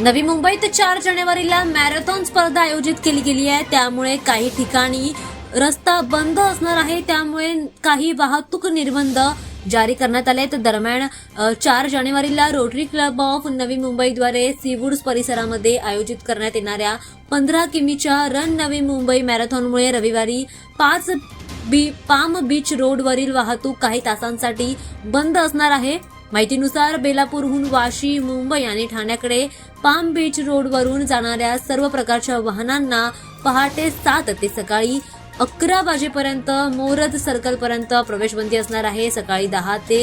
नवी मुंबईत चार जानेवारीला मॅरेथॉन स्पर्धा आयोजित केली गेली आहे. त्यामुळे काही ठिकाणी रस्ता बंद असणार आहे. त्यामुळे काही वाहतूक निर्बंध जारी करण्यात आले आहेत. दरम्यान चार जानेवारीला रोटरी क्लब ऑफ नवी मुंबईद्वारे सीवूड्स परिसरामध्ये आयोजित करण्यात येणाऱ्या पंधरा किमीच्या रन नवी मुंबई मॅरेथॉनमुळे रविवारी पाच बी पाम बीच रोडवरील वाहतूक काही तासांसाठी बंद असणार आहे. माहितीनुसार बेलापूरहून वाशी मुंबई आणि ठाण्याकडे पाम बीच रोडवरून जाणाऱ्या सर्व प्रकारच्या वाहनांना पहाटे सात ते सकाळी अकरा वाजेपर्यंत मोरद सर्कल पर्यंत प्रवेशबंदी असणार आहे. सकाळी दहा ते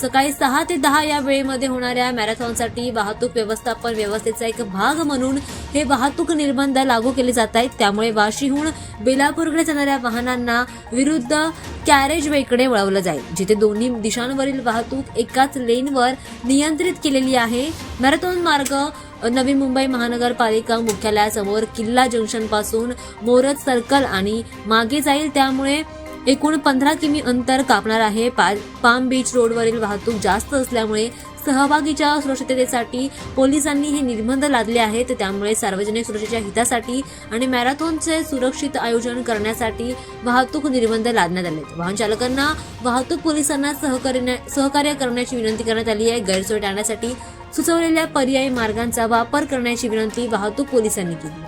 सकाळी सहा ते दहा या वेळेमध्ये होणाऱ्या मॅरेथॉनसाठी वाहतूक व्यवस्थापन व्यवस्थेचा एक भाग म्हणून हे वाहतूक निर्बंध लागू केले जात आहेत. त्यामुळे वाशीहून बेलापूरकडे जाणाऱ्या वाहनांना विरुद्ध कॅरेज वेकडे वळवलं जाईल जिथे दोन्ही दिशांवरील वाहतूक एकाच लेनवर नियंत्रित केलेली आहे. मॅरेथॉन मार्ग नवी मुंबई महानगरपालिका मुख्यालयासमोर किल्ला जंक्शनपासून मोरत सर्कल आणि मागे जाईल त्यामुळे एकूण पंधरा किमी अंतर कापणार आहे. पाम बीच रोडवरील वाहतूक जास्त असल्यामुळे सहभागीच्या सुरक्षिततेसाठी पोलिसांनी हे निर्बंध लादले आहेत. त्यामुळे सार्वजनिक सुरक्षेच्या हितासाठी आणि मॅरेथॉनचे सुरक्षित आयोजन करण्यासाठी वाहतूक निर्बंध लादण्यात आले आहेत. वाहन चालकांना वाहतूक पोलिसांना सहकार्य करण्याची विनंती करण्यात आली आहे. गैरसोय टाळण्यासाठी सुचवलेल्या पर्यायी मार्गांचा वापर करण्याची विनंती वाहतूक पोलिसांनी केली.